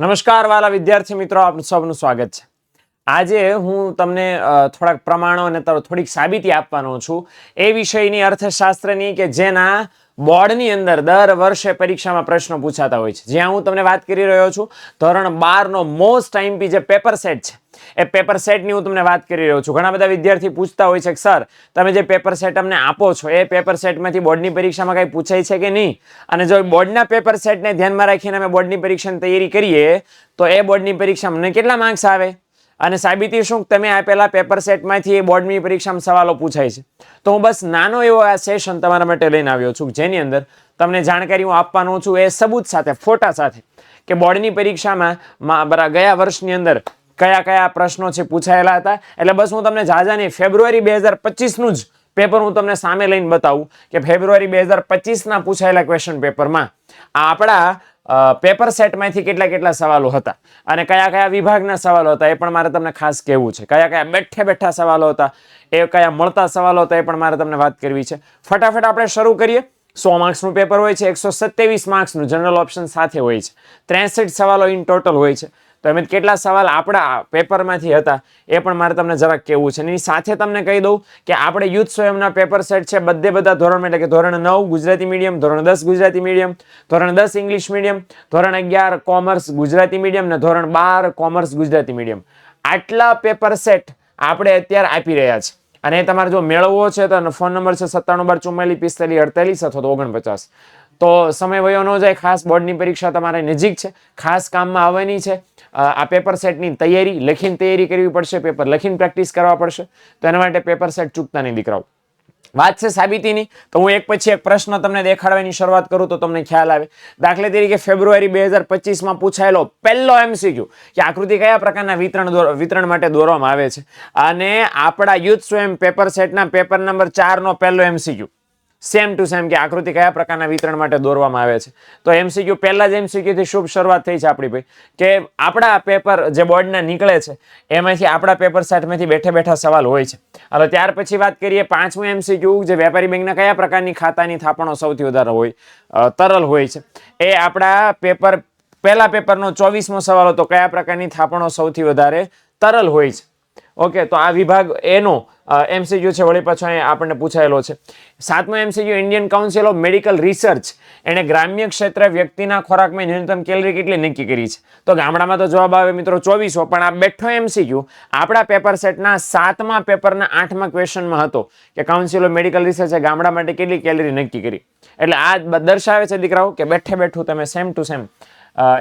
નમસ્કાર વાલા વિદ્યાર્થી મિત્રો આપનું સૌનું સ્વાગત છે. આજે હું તમને થોડાક પ્રમાણો અને થોડીક સાબિતી આપવાનો છું. એ વિષયની અર્થશાસ્ત્રની કે જેના બોર્ડની અંદર દર વર્ષે પરીક્ષામાં પ્રશ્નો પૂછાતા હોય છે. જ્યાં હું તમને વાત કરી રહ્યો છું, ધોરણ બારનો મોસ્ટ આઈમ્પી જે પેપર સેટ છે. એ પેપર સેટની હું તમને વાત કરી રહ્યો છું. ઘણા બધા વિદ્યાર્થી પૂછતા હોય છે કે, સર, તમે જે પેપર સેટ અમને આપો છો, એ પેપર સેટમાંથી બોર્ડની પરીક્ષામાં કંઈ પૂછાય છે કે નહીં? અને જો બોર્ડના પેપર સેટને ધ્યાનમાં રાખીને અમે બોર્ડની પરીક્ષાની તૈયારી કરીએ, તો એ બોર્ડની પરીક્ષા મને કેટલા માર્ક્સ આવે? અને સાબિતી શું, તમે આપેલા પેપર સેટમાંથી એ બોર્ડની પરીક્ષામાં સવાલો પૂછાય છે. તો હું બસ નાનો એવો આ સેશન તમારા માટે લઈને આવ્યો છું, જેની અંદર તમને જાણકારી હું આપવાનો છું એ સબૂત સાથે, ફોટા સાથે, કે બોર્ડની પરીક્ષામાં બરા, ગયા વર્ષની અંદર કયા કયા પ્રશ્નો છે પૂછાયેલા હતા. એટલે બસ હું તમને જાજાની ફેબ્રુઆરી બે હજાર પચીસનું જ પેપર હું તમને સામે લઈને બતાવું કે ફેબ્રુઆરી બે હજાર પચીસના પૂછાયેલા ક્વેશ્ચન પેપરમાં આપણા પેપર સેટમાંથી કેટલા કેટલા સવાલો હતા અને કયા કયા વિભાગના સવાલો હતા એ પણ મારે તમને ખાસ કહેવું છે. કયા કયા બેઠે બેઠા સવાલો હતા, એ કયા મળતા સવાલો હતા એ પણ મારે તમને વાત કરવી છે. ફટાફટ આપણે શરૂ કરીએ. સો માર્ક્સનું પેપર હોય છે, એકસો સત્યાવીસ માર્ક્સનું જનરલ ઓપ્શન સાથે હોય છે. ત્રેસઠ સવાલો ઇન ટોટલ હોય છે. તો એમ કેટલા સવાલ આપણા પેપરમાંથી હતા એ પણ મારે તમને જરાક કહેવું છે. એની સાથે તમને કહી દઉં કે આપણે યુથ સ્વયંના પેપર સેટ છે બધે બધા ધોરણ એટલે કે ધોરણ નવ ગુજરાતી મીડિયમ, ધોરણ દસ ગુજરાતી મીડિયમ, ધોરણ દસ ઇંગ્લિશ મીડિયમ, ધોરણ અગિયાર કોમર્સ ગુજરાતી મીડિયમ ને ધોરણ બાર કોમર્સ ગુજરાતી મીડિયમ. આટલા પેપર સેટ આપણે અત્યારે આપી રહ્યા છે. અને તમારે જો મેળવવો છે તો ફોન નંબર છે સત્તાણું બાર ચુમ્માલી પિસ્તાલીસ અડતાલીસ અથવા તો ઓગણપચાસ. તો સમય વયો ન જાય, ખાસ બોર્ડની પરીક્ષા તમારે નજીક છે. ખાસ કામમાં આવવાની છે. આ પેપર સેટની તૈયારી, લખીને તૈયારી કરવી પડશે, પેપર લખીને પ્રેક્ટિસ કરવા પડશે. તો એના માટે પેપર સેટ ચૂકતા નહીં, દીકરાઓ. વાત છે સાબિતીની, તો હું એક પછી એક પ્રશ્ન તમને દેખાડવાની શરૂઆત કરું તો તમને ખ્યાલ આવે. દાખલા તરીકે ફેબ્રુઆરી બે હજાર પચીસમાં પૂછાયેલો પહેલો એમસીક્યુ કે આકૃતિ કયા પ્રકારના વિતરણ વિતરણ માટે દોરવામાં આવે છે? અને આપણા યુથ સ્વયં પેપર સેટના પેપર નંબર ચારનો પહેલો એમસીક્યુ સેમ ટુ સેમ કે આકૃતિ કયા પ્રકારના વિતરણ માટે દોરવામાં આવે છે. તો એમસીક્યુ પહેલા જ એમસીક્યુથી શુભ શરૂઆત થઈ છે આપણી ભાઈ. કે આપણા પેપર જે બોર્ડના નીકળે છે, એમાંથી આપણા પેપર સેટમાંથી બેઠે બેઠા સવાલ હોય છે. હવે ત્યાર પછી વાત કરીએ પાંચમું એમસીક્યુ જે વેપારી બેંકના કયા પ્રકારની ખાતાની થાપણો સૌથી વધારે હોય તરલ હોય છે. એ આપણા પેપર પહેલા પેપરનો ચોવીસમો સવાલ હતો, કયા પ્રકારની થાપણો સૌથી વધારે તરલ હોય છે? ઓકે તો આ વિભાગ એનો એમસીક્યુ છે, વળી પાછો અહીંયા આપણને પૂછાયેલો છે. સાતમો MCQ Indian council of medical research એણે ગ્રામ્ય ક્ષેત્રે વ્યક્તિના ખોરાકમાં ન્યૂનતમ કેલરી કેટલી નક્કી કરી છે? તો ગામડામાં તો જવાબ આવે મિત્રો ચોવીસો, પણ આ બેઠો એમસીક્યુ આપણા પેપર સેટના સાતમા પેપરના આઠમા ક્વેશ્ચનમાં હતો કે કાઉન્સિલ ઓફ મેડિકલ રિસર્ચે ગામડા માટે કેટલી કેલરી નક્કી કરી? એટલે આ દર્શાવે છે દીકરાઓ કે બેઠે બેઠું તમે સેમ ટુ સેમ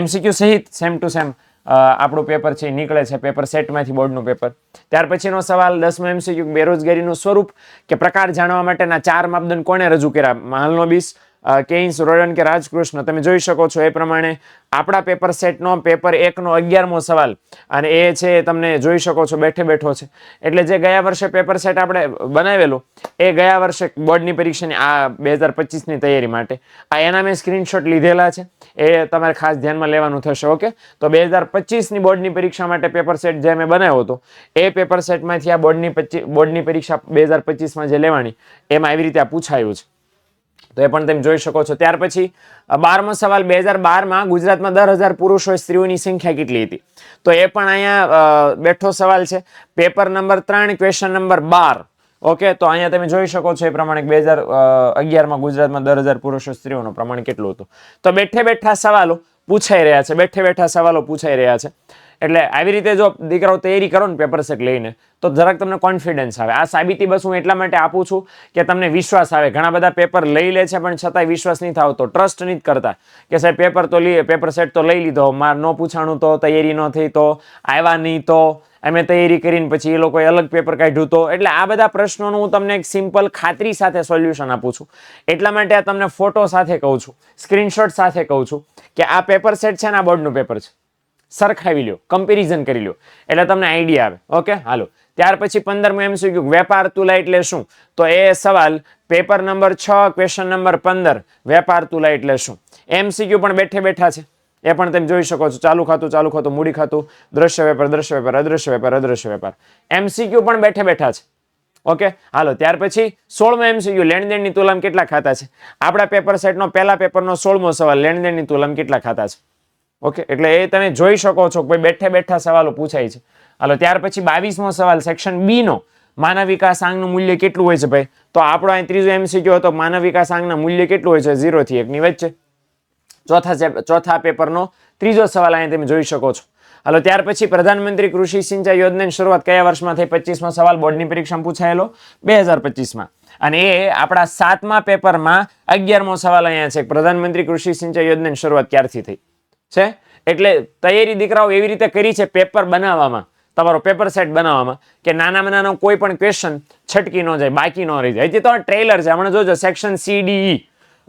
એમસીક્યુ સહિત સેમ ટુ સેમ આપણું પેપર છે નીકળે છે, પેપર સેટમાંથી બોર્ડનું પેપર. ત્યાર પછીનો સવાલ, દસમો એમસીક્યુ બેરોજગારીનું સ્વરૂપ કે પ્રકાર જાણવા માટેના ચાર માપદંડ કોણે રજૂ કર્યા? હાલનો બીસ કેઇન્સ રોડન કે રાજકૃષ્ણ, તમે જોઈ શકો છો એ પ્રમાણે આપણા પેપર સેટનો પેપર એકનો અગિયારમો સવાલ. અને એ છે, તમને જોઈ શકો છો, બેઠે બેઠો છે. એટલે જે ગયા વર્ષે પેપર સેટ આપણે બનાવેલું, એ ગયા વર્ષે બોર્ડની પરીક્ષાની આ બે હજાર પચીસની તૈયારી માટે. આ એના મેં સ્ક્રીનશોટ લીધેલા છે. એ તમારે ખાસ ધ્યાનમાં લેવાનું થશે, ઓકે? તો બે હજાર પચીસની બોર્ડની પરીક્ષા માટે પેપર સેટ જે મેં બનાવ્યો હતો, એ પેપર સેટમાંથી આ બોર્ડની બોર્ડની પરીક્ષા બે હજાર પચીસમાં જે લેવાની, એમાં આવી રીતે આ પૂછાયું છે. તો એ પણ તમે જોઈ શકો છો. ત્યાર પછી બારમો સવાલ બે હજાર બારમાં ગુજરાતમાં દર હજાર પુરુષો સ્ત્રીઓની સંખ્યા કેટલી હતી? તો એ પણ અહીંયા બેઠો સવાલ છે. પેપર નંબર ત્રણ, ક્વેશ્ચન નંબર બાર. ઓકે, તો અહીંયા તમે જોઈ શકો છો એ પ્રમાણે બે હજાર અગિયારમાં ગુજરાતમાં દર હજાર પુરુષો સ્ત્રીઓનું પ્રમાણ કેટલું હતું? તો બેઠે બેઠા સવાલો. પૂછાઈ રહ્યા છે, બેઠે બેઠા સવાલો પૂછાઈ રહ્યા છે. એટલે આવી રીતે જો દીકરાઓ તૈયારી કરો ને પેપર સેટ લઈને, તો જરાક તમને કોન્ફિડન્સ આવે. આ સાબિતી બસ હું એટલા માટે આપું છું કે તમને વિશ્વાસ આવે. ઘણા બધા પેપર લઈ લે છે, પણ છતાંય વિશ્વાસ નહીં થતો ટ્રસ્ટ નહીં કરતા. કે સાહેબ પેપર તો લઈ પેપર સેટ તો લઈ લીધો. માર ન પૂછાણું તો, તૈયારી ન થઈ તો, આવ્યા નહીં તો અમે તૈયારી કરીને પછી એ લોકોએ અલગ પેપર કાઢ્યું તો. એટલે આ બધા પ્રશ્નોનું હું તમને એક સિમ્પલ ખાતરી સાથે સોલ્યુશન આપું છું. એટલા માટે આ તમને ફોટો સાથે કહું છું. સ્ક્રીનશોટ સાથે કહું છું કે આ પેપર સેટ છે ને આ બોર્ડનું પેપર છે. સરખાવી લ્યો કમ્પેરિઝન કરી લ્યો. એટલે તમને આઈડિયા આવે. Okay hello. ત્યાર પછી પંદરમું એમસીક્યુ વેપાર તુલા એટલે શું? તો એ સવાલ પેપર નંબર છ ક્વેશ્ચન નંબર પંદર, વેપાર તુલા એટલે શું? એમસીક્યુ પણ બેઠે બેઠા છે. એ પણ તમે જોઈ શકો છો. ચાલુ ખાતું ચાલુ ખાતું, મૂડી ખાતું. દ્રશ્ય વેપાર દ્રશ્ય વેપાર, અદ્રશ્ય વેપાર અદ્રશ્ય વેપાર. એમસીક્યુ પણ બેઠે બેઠા છે. ઓકે? હાલો, ત્યાર પછી સોળમો એમસીક્યુ લેણદેણની તુલમ કેટલા ખાતા છે? આપણા પેપર સેટનો પહેલા પેપરનો સોળમો સવાલ, લેણદેણની તુલમ કેટલા ખાતા છે? ઓકે? એટલે એ તમે જોઈ શકો છો કે ભાઈ બેઠે બેઠા સવાલો પૂછાય છે. હાલો, ત્યાર પછી બાવીસમો સવાલ સેક્શન બી નો. માનવ વિકાસ આંગનું મૂલ્ય કેટલું હોય છે ભાઈ? તો આપણો અહીં ત્રીજો એમસીક્યુ હતો. માનવ વિકાસ આંકના મૂલ્ય કેટલું હોય છે? ઝીરોથી એકની વચ્ચે. ચોથા ચોથા પેપરનો ત્રીજો સવાલ અહીંયા તમે જોઈ શકો છો. હાલો, ત્યાર પછી પ્રધાનમંત્રી કૃષિ સિંચાઈ યોજનાની શરૂઆત કયા વર્ષમાં થઈ? પચીસમાં સવાલ, બોર્ડની પરીક્ષામાં પૂછાયેલો. બે હજાર પચીસમાં. અને એ આપણા સાતમા પેપરમાં અગિયારમો સવાલ અહીંયા છે પ્રધાનમંત્રી કૃષિ સિંચાઈ યોજનાની શરૂઆત ક્યારથી થઈ? છે? એટલે તૈયારી દીકરાઓ એવી રીતે કરી છે પેપર બનાવવામાં, તમારો પેપર સેટ બનાવવામાં, કે નાનામાં નાનો કોઈ પણ ક્વેશ્ચન છટકી ન જાય, બાકી ન રહી જાય. હજી તો ટ્રેલર છે. હમણાં જોજો સેક્શન સીડીઈ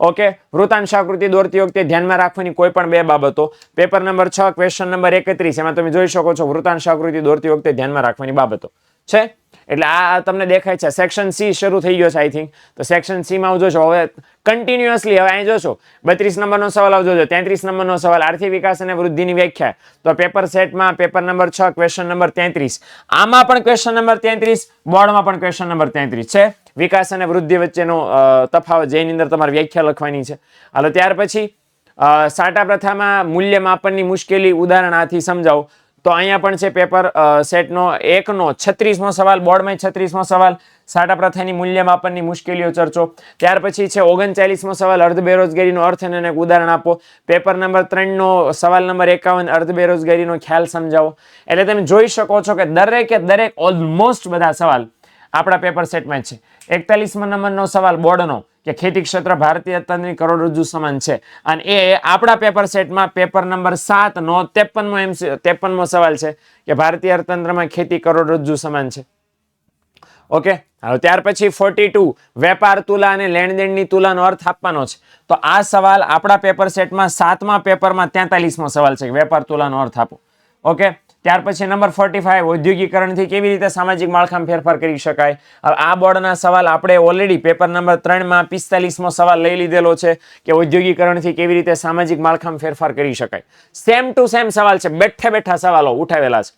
ઓકે વૃતાંશાકૃતિ દોરતી વખતે ધ્યાનમાં રાખવાની કોઈ પણ બે બાબતો. પેપર નંબર છ ક્વેશ્ચન નંબર એકત્રીસ. એમાં તમે જોઈ શકો છો વૃતાંશાકૃતિ દોરતી વખતે ધ્યાનમાં રાખવાની બાબતો. છે? એટલે આ તમને દેખાય છે. સેક્શન સી શરૂ થઈ ગયો છે આઈ થિંક તો સેક્શન સી માં જોશો હવે કન્ટિન્યુઅસલી હવે અહીં જોશો. બત્રીસ નંબરનો સવાલ આવજો જો તેત્રીસ નંબરનો સવાલ, આર્થિક વિકાસ અને વૃદ્ધિની વ્યાખ્યા. તો પેપર સેટમાં પેપર નંબર છ ક્વેશ્ચન નંબર તેત્રીસ. આમાં પણ ક્વેશ્ચન નંબર તેત્રીસ, બોર્ડમાં પણ ક્વેશ્ચન નંબર તેત્રીસ છે. વિકાસ અને વૃદ્ધિ વચ્ચેનો તફાવત જેની અંદર તમારે વ્યાખ્યા લખવાની છે. હાલો, ત્યાર પછી સાટા પ્રથામાં મૂલ્ય માપનની મુશ્કેલી ઉદાહરણ આથી સમજાવો. તો અહીંયા પણ છે પેપર સેટનો એકનો, છત્રીસમો સવાલ, બોર્ડમાં છત્રીસમો સવાલ. સાટા પ્રથાની મૂલ્યમાપનની મુશ્કેલીઓ ચર્ચો. ત્યાર પછી છે ઓગણચાલીસમો સવાલ, અર્ધ બેરોજગારીનો અર્થ અને એક ઉદાહરણ આપો. પેપર નંબર ત્રણનો સવાલ નંબર એકાવન, અર્ધ બેરોજગારીનો ખ્યાલ સમજાવો. એટલે તમે જોઈ શકો છો કે દરેકે દરેક ઓલમોસ્ટ બધા સવાલ આપણા પેપર સેટમાં છે. એકતાલીસમો નંબરનો સવાલ, બોર્ડનો. કે ખેતી ક્ષેત્ર ભારતીય અર્થતંત્રની કરોડરજ્જુ સમાન છે. અને એ આપણા પેપર સેટમાં પેપર નંબર સાત નો ત્રેપનમો એમ ત્રેપનમો સવાલ છે કે ભારતીય અર્થતંત્રમાં ખેતી કરોડરજ્જુ સમાન છે. ઓકે? હવે ત્યાર પછી ફોર્ટી ટુ વેપાર તુલા અને લેણદેણની તુલાનો અર્થ આપવાનો છે. તો આ સવાલ આપણા પેપર સેટમાં સાતમા પેપરમાં તેતાલીસમો સવાલ છે વેપાર તુલાનો અર્થ આપો. ઓકે? ત્યાર પછી નંબર ફોર્ટી ફાઈવ ઔદ્યોગિકરણથી કેવી રીતે સામાજિક માળખામાં ફેરફાર કરી શકાય? હવે આ બોર્ડના સવાલ આપણે ઓલરેડી પેપર નંબર ત્રણમાં પિસ્તાલીસમો સવાલ લઈ લીધેલો છે કે ઔદ્યોગિકરણથી કેવી રીતે સામાજિક માળખામાં ફેરફાર કરી શકાય. સેમ ટુ સેમ સવાલ છે. બેઠે બેઠા સવાલો ઉઠાવેલા છે.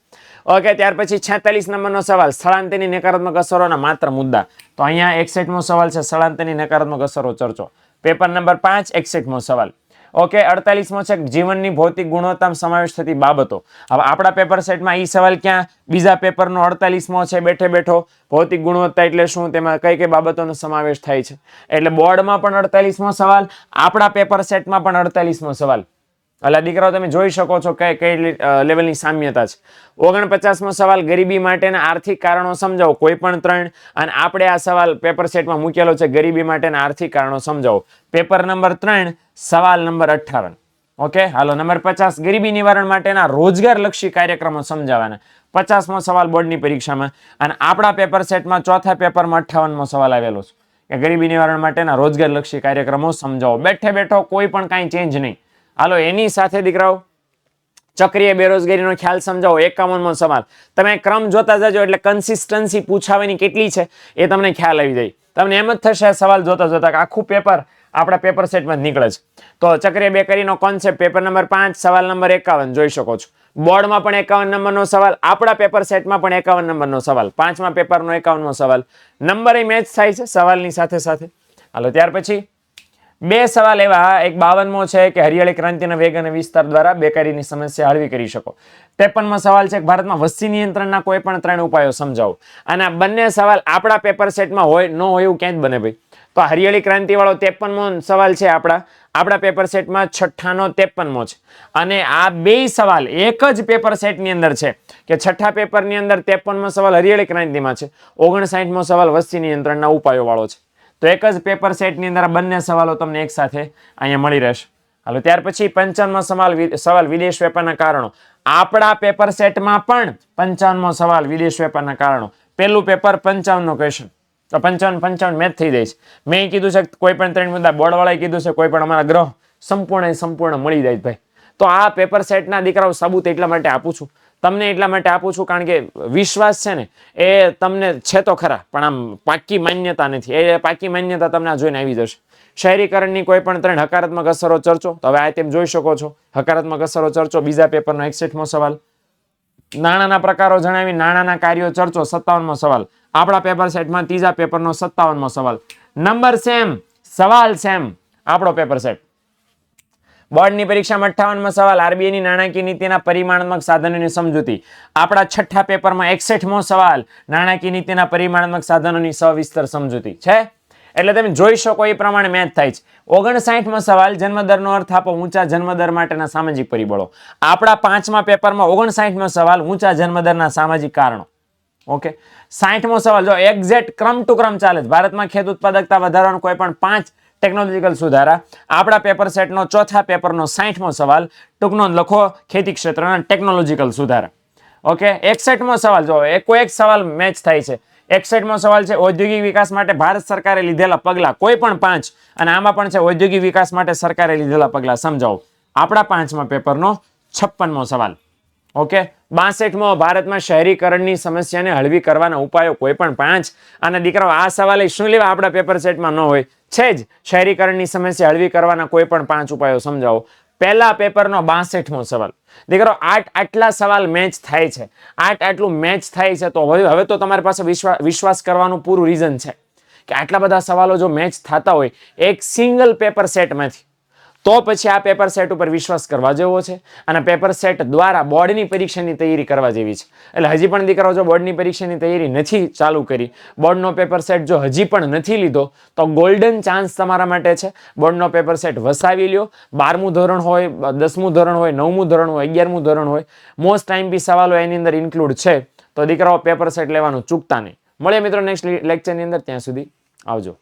ઓકે ત્યાર પછી છેતાલીસ નંબરનો સવાલ, સ્થળાંતરની નકારાત્મક અસરોના માત્ર મુદ્દા. તો અહીંયા એકસઠમો સવાલ છે, સ્થળાંતરની નકારાત્મક અસરો ચર્ચો. પેપર નંબર પાંચ, એકસઠમો સવાલ. ઓકે, અડતાલીસમો છે જીવનની ભૌતિક ગુણવત્તામાં સમાવેશ થતી બાબતો. હવે આપણા પેપર સેટમાં એ સવાલ ક્યાં? બીજા પેપરનો અડતાલીસમો છે, બેઠે બેઠો. ભૌતિક ગુણવત્તા એટલે શું? તેમાં કઈ કઈ બાબતોનો સમાવેશ થાય છે? એટલે બોર્ડમાં પણ અડતાલીસમો સવાલ, આપણા પેપર સેટમાં પણ અડતાલીસમો સવાલ. એટલે દીકરાઓ, તમે જોઈ શકો છો કઈ કઈ લેવલની સામ્યતા છે. ઓગણપચાસમો સવાલ, ગરીબી માટેના આર્થિક કારણો સમજાવો. કોઈ પણ ત્રણ, અને આપણે આ સવાલ પેપર સેટમાં મૂકેલો છે, ગરીબી માટેના આર્થિક કારણો સમજાવો. પેપર નંબર ત્રણ, સવાલ નંબર અઠ્ઠાવન. ઓકે હાલો નંબર પચાસ, ગરીબી નિવારણ માટેના રોજગારલક્ષી કાર્યક્રમો સમજાવવાના પચાસમો સવાલ બોર્ડની પરીક્ષામાં. અને આપણા પેપર સેટમાં ચોથા પેપરમાં અઠ્ઠાવનમો સવાલ આવેલો છે. કે ગરીબી નિવારણ માટેના રોજગારલક્ષી કાર્યક્રમો સમજાવો. બેઠે બેઠો કોઈ પણ કાંઈ ચેન્જ નહીં. હાલો, એની સાથે દીકરાઓ, ચક્રીય બેરોજગારીનો ખ્યાલ સમજાવો, એકાવનમો સવાલ. તમે ક્રમ જોતા જજો, એટલે કન્સિસ્ટન્સી પૂછાવાની કેટલી છે, એ તમને ખ્યાલ આવી જાય. તમને એમ જ થશે, આ સવાલ જોતા જોતા કે આખું પેપર આપણા પેપર સેટમાં નીકળે છે. તો ચક્રીય બેકરીનો કોન્સેપ્ટ પેપર નંબર પાંચ, સવાલ નંબર એકાવન, જોઈ શકો છો. બોર્ડમાં પણ એકાવન નંબરનો સવાલ, આપણા પેપર સેટમાં પણ એકાવન નંબરનો સવાલ. પાંચમા પેપરનો એકાવનમો સવાલ. નંબર એ મેચ થાય છે, સવાલની સાથે સાથે. હાલો, ત્યાર પછી બે સવાલ એવા, એક બાવનમો છે કે હરિયાળી ક્રાંતિના વેગ અને વિસ્તાર દ્વારા બેકારીની સમસ્યા હળવી કરી શકો. ત્રેપનમો સવાલ છે કે ભારતમાં વસ્તી નિયંત્રણના કોઈ પણ ત્રણ ઉપાયો સમજાવો. અને આ બંને સવાલ આપણા પેપર સેટમાં હોય, ન હોય એવું ક્યાંય બને ભાઈ. તો હરિયાળી ક્રાંતિવાળો ત્રેપનમો સવાલ છે આપણા. આપણા પેપર સેટમાં છઠ્ઠાનો ત્રેપનમો છે. અને આ બે સવાલ એક જ પેપર સેટની અંદર છે કે છઠ્ઠા પેપરની અંદર ત્રેપનમો સવાલ હરિયાળી ક્રાંતિમાં છે. ઓગણસાઠમો સવાલ વસ્તી નિયંત્રણના ઉપાયો વાળો છે. તો એક જ પેપર સેટની અંદર બંને સવાલો તમને એક સાથે અહીંયા મળી રહેશે. હાલો, ત્યાર પછી પંચાવનમો સવાલ સવાલ વિદેશ વેપારના કારણો. આપણા પેપર સેટમાં પણ પંચાવનમો સવાલ વિદેશ વેપારના કારણો. પહેલું પેપર પંચાવનનો ક્વેશ્ચન તો પંચાવન પંચાવન મેચ થઈ જાય છે. મેં કીધું છે કોઈ પણ ત્રણ મુદ્દા બોર્ડવાળાએ કીધું છે, કોઈ પણ અમારા ગ્રહ સંપૂર્ણ સંપૂર્ણ મળી જાય ભાઈ. તો આ પેપર સેટના દીકરાઓ સબૂત એટલા માટે આપું છું. તમને એટલા માટે આપું છું, કારણ કે વિશ્વાસ છે ને, એ તમને છે તો ખરા, પણ આમ પાકી માન્યતા નથી. એ પાકી માન્યતા તમને આ જોઈને આવી જશે. શહેરીકરણની કોઈ પણ ત્રણ હકારાત્મક અસરો ચર્ચો, તો હવે આ તેમ જોઈ શકો છો. હકારાત્મક અસરો ચર્ચો, બીજા પેપરનો એકસઠમો સવાલ. નાણાંના પ્રકારો જણાવી, નાણાંના કાર્યો ચર્ચો, સત્તાવનમો સવાલ. આપણા પેપર સેટમાં ત્રીજા પેપરનો સત્તાવનમો સવાલ. નંબર સેમ, સવાલ સેમ, આપણો પેપર સેટ. બોર્ડની પરીક્ષામાં અઠ્ઠાવનમાં સવાલ, આરબીઆઈની નાણાકીય નીતિના પરિમાણાત્મક સાધનોની સમજૂતી. આપણા છઠ્ઠા પેપરમાં એકસઠમો સવાલ, નાણાકીય નીતિના પરિમાણાત્મક સાધનોની સવિસ્તર સમજૂતી. છે? એટલે તમે જોઈ શકો એ પ્રમાણે મેચ થાય છે. ઓગણસાઠમો સવાલ, જન્મદરનો અર્થ આપો ઊંચા જન્મદર માટેના સામાજિક પરિબળો. આપણા પાંચમા પેપરમાં ઓગણસાઠમો સવાલ, ઊંચા જન્મદરના સામાજિક કારણો. ઓકે? સાઠમો સવાલ, જો એક્ઝેક્ટ ક્રમ ટુ ક્રમ ચાલે છે. ભારતમાં ખેત ઉત્પાદકતા વધારવાનું કોઈ પણ પાંચ ટેકનોલોજીકલ સુધારા. આપણા પેપર સેટનો ચોથા પેપરનો સાઠમો સવાલ. ટૂંકનો લખો, ખેતી ક્ષેત્રના ટેકનોલોજીકલ સુધારા. ઓકે એકસઠમો સવાલ જો એકો એક સવાલ મેચ થાય છે. એકસઠમો સવાલ છે, ઔદ્યોગિક વિકાસ માટે ભારત સરકારે લીધેલા પગલાં, કોઈ પણ પાંચ. અને આમાં પણ છે, ઔદ્યોગિક વિકાસ માટે સરકારે લીધેલા પગલાં. સમજાવો. આપણા પાંચમા પેપરનો છપ્પનમો સવાલ. ઓકે બાસઠમો, ભારતમાં શહેરીકરણની સમસ્યાને હળવી કરવાના ઉપાયો કોઈ પણ પાંચ. અને દીકરાઓ, આ સવાલે શું લેવા આપણા પેપર સેટમાં ન હોય? છે જ. શહેરીકરણની સમસ્યા હળવી કરવાના કોઈ પણ પાંચ ઉપાયો સમજાવો. પહેલા પેપરનો બાસઠમો સવાલ. દીકરો, આઠ આટલા સવાલ મેચ થાય છે. આઠ આટલું મેચ થાય છે તો હવે હવે તો તમારી પાસે વિશ્વાસ વિશ્વાસ કરવાનું પૂરું રીઝન છે. કે આટલા બધા સવાલો જો મેચ થતા હોય, એક સિંગલ પેપર સેટમાંથી તો પછી આ પેપર સેટ ઉપર વિશ્વાસ કરવા જેવો છે અને પેપર સેટ દ્વારા બોર્ડની પરીક્ષાની તૈયારી કરવા જેવી છે. એટલે હજી પણ દીકરાઓ, જો બોર્ડની પરીક્ષાની તૈયારી નથી ચાલુ કરી, બોર્ડનો પેપર સેટ જો હજી પણ નથી લીધો, તો ગોલ્ડન ચાન્સ તમારા માટે છે. બોર્ડનો પેપર સેટ વસાવી લ્યો. બારમું ધોરણ હોય, દસમું ધોરણ હોય, નવમું ધોરણ હોય, અગિયારમું ધોરણ હોય મોસ્ટ ટાઈમ બી સવાલો એની અંદર ઇન્ક્લુડ છે. તો દીકરાઓ પેપર સેટ લેવાનું ચૂકતા નહીં. મળીએ મિત્રો નેક્સ્ટ લેક્ચરની અંદર, ત્યાં સુધી આવજો.